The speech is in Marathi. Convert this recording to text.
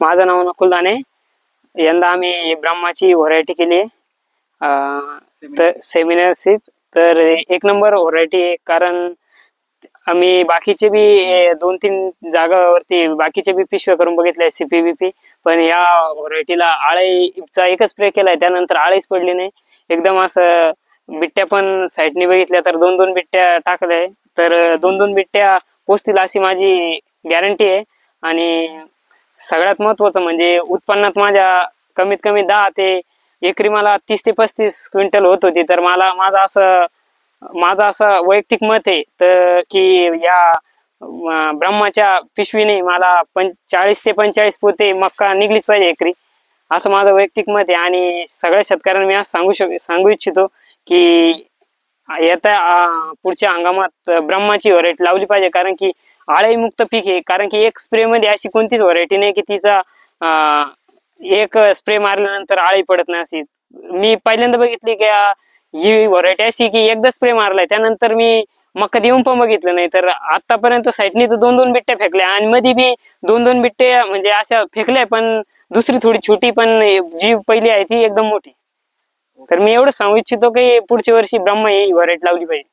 माझं नाव नकुल दाने. यंदा आम्ही ब्रह्माची व्हरायटी केली आहे. तर सेमिनारशिप तर एक नंबर व्हरायटी आहे कारण आम्ही बाकीचे बी दोन तीन जागावरती बाकीचे बी पिशव्या करून बघितले सीपी बीपी पण या व्हरायटीला आळीचा एकच स्प्रे केलाय त्यानंतर आळीच पडली नाही. एकदम असं बिट्ट्या पण साईडने बघितल्या तर दोन दोन बिट्ट्या टाकल्या तर दोन दोन बिट्ट्या पोचतील अशी माझी गॅरंटी आहे. आणि सगळ्यात महत्वाचं म्हणजे उत्पन्नात माझ्या कमीत कमी दहा ते एकरी मला तीस ते पस्तीस क्विंटल होत होती. तर मला माझं असं माझं असं वैयक्तिक मत आहे तर की या ब्रह्माच्या पिशवीने मला पं चाळीस ते पंचेचाळीस पोते मक्का निघलीच पाहिजे एकरी. असं माझं वैयक्तिक मत आहे आणि सगळ्या शेतकऱ्यांना मी आज सांगू शक सांगू इच्छितो की येत्या पुढच्या हंगामात ब्रह्माची व्हरायटी लावली पाहिजे. कारण की आळईमुक्त पीक आहे कारण की एक स्प्रे मध्ये अशी कोणतीच व्हरायटी नाही की तिचा एक स्प्रे मारल्यानंतर आळी पडत नाही अशी. मी पहिल्यांदा बघितली की ही व्हरायटी अशी की एकदा स्प्रे मारलाय त्यानंतर मी मक्का देऊन पण बघितलं नाही. तर आतापर्यंत साईडनी तर दोन दोन बिट्ट्या फेकल्या आणि मध्ये बी दोन दोन बिट्टे म्हणजे अशा फेकल्या पण दुसरी थोडी छोटी पण जी पहिली आहे ती एकदम मोठी. तर मी एवढं सांगू इच्छितो की पुढच्या वर्षी ब्रह्मा ही व्हरायटी लावली पाहिजे.